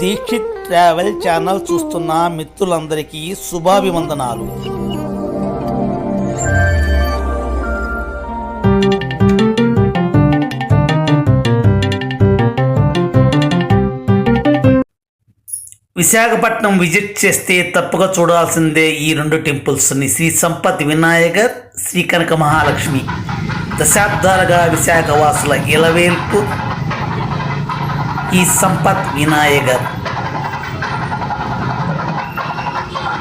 Dixit travel channel చూస్తున్న మిత్రులందరికీ శుభాభివందనాలు. విశాఖపట్నం విజిట్ చేస్తే తప్పక చూడాల్సిందే ఈ రెండు టెంపుల్స్ని. శ్రీ సంపత్ వినాయకర్ శ్రీ కనక మహాలక్ష్మి దశాబ్దాలుగా విశాఖ వాసుల ఇలవేల్పు ఈ సంపత్ వినాయకర్.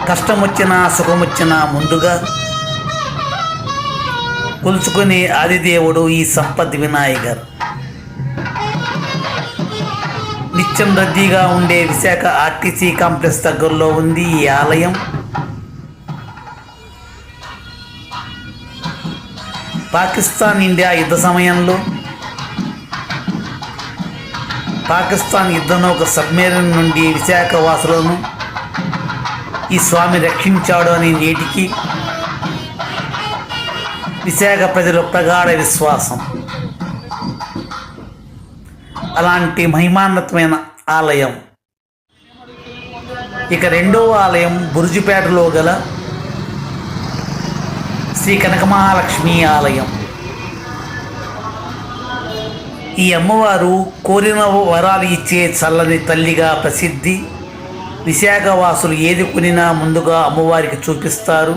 కష్టం వచ్చినా సుఖం వచ్చినా ముందుగా కొలుచుకునే ఆదిదేవుడు ఈ సంపత్ వినాయకర్. నిత్యం రద్దీగా ఉండే విశాఖ ఆర్టీసీ కాంప్లెక్స్ దగ్గరలో ఉంది ఈ ఆలయం. పాకిస్తాన్ ఇండియా యుద్ధ సమయంలో పాకిస్తాన్ యుద్ధంలో ఒక సబ్మెరీన్ నుండి విశాఖ వాసులను ఈ స్వామి రక్షించాడు అని నేటికి విశాఖ ప్రజల ప్రగాఢ విశ్వాసం. అలాంటి మహిమాన్నతమైన ఆలయం. ఇక రెండవ ఆలయం బురుజుపేటలో గల శ్రీ కనకమహాలక్ష్మి ఆలయం. ఈ అమ్మవారు కోరిన వరాలు ఇచ్చే చల్లని తల్లిగా ప్రసిద్ధి. విశాఖవాసులు ఏది కొనినా ముందుగా అమ్మవారికి చూపిస్తారు.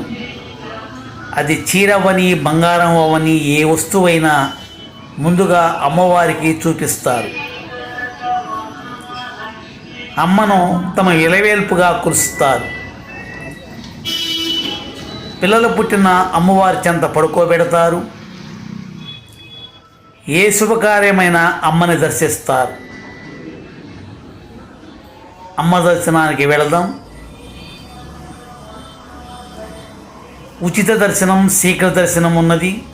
అది చీరవని బంగారం అవని ఏ వస్తువైనా ముందుగా అమ్మవారికి చూపిస్తారు. అమ్మను తమ ఇలవేల్పుగా కురుస్తారు. పిల్లలు పుట్టిన అమ్మవారి చెంత పడుకోబెడతారు. ఏ శుభకార్యమైన అమ్మని దర్శిస్తారు. అమ్మ దర్శనానికి వెళదాం. ఉచిత దర్శనం శీఘ్ర దర్శనం ఉన్నది.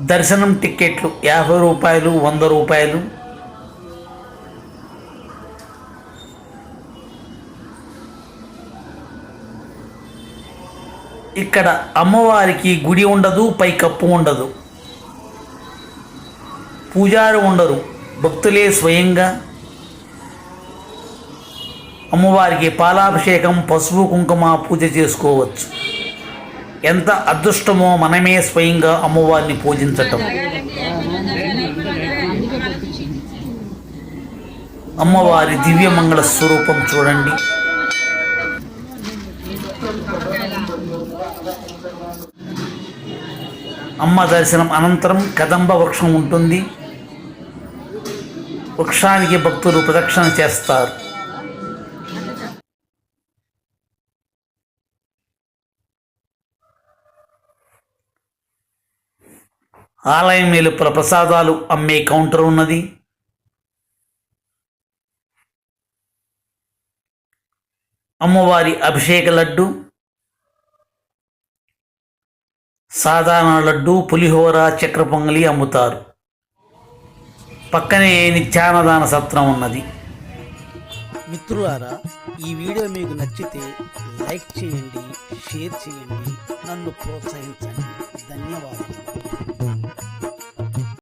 దర్శనం టిక్కెట్లు యాభై రూపాయలు వంద రూపాయలు. ఇక్కడ అమ్మవారికి గుడి ఉండదు పైకప్పు ఉండదు. పూజారు ఉండరు. భక్తులే స్వయంగా అమ్మవారికి పాలాభిషేకం పసుపు కుంకుమ పూజ చేసుకోవచ్చు. ఎంత అదృష్టమో మనమే స్వయంగా అమ్మవారిని పూజించటం. అమ్మవారి దివ్య మంగళ స్వరూపం చూడండి. అమ్మ దర్శనం అనంతరం కదంబ వృక్షం ఉంటుంది. వృక్షానికి భక్తులు ప్రదక్షిణ చేస్తారు. ఆలయం వెలుపల ప్రసాదాలు అమ్మే కౌంటర్ ఉన్నది. అమ్మవారి అభిషేక లడ్డు సాధారణ లడ్డు పులిహోర చక్ర పొంగలి అమ్ముతారు. పక్కనే నిత్యానదాన సత్రం ఉన్నది. మిత్రులారా ఈ వీడియో మీకు నచ్చితే లైక్ చేయండి షేర్ చేయండి నన్ను ప్రోత్సహించండి. ధన్యవాదాలు.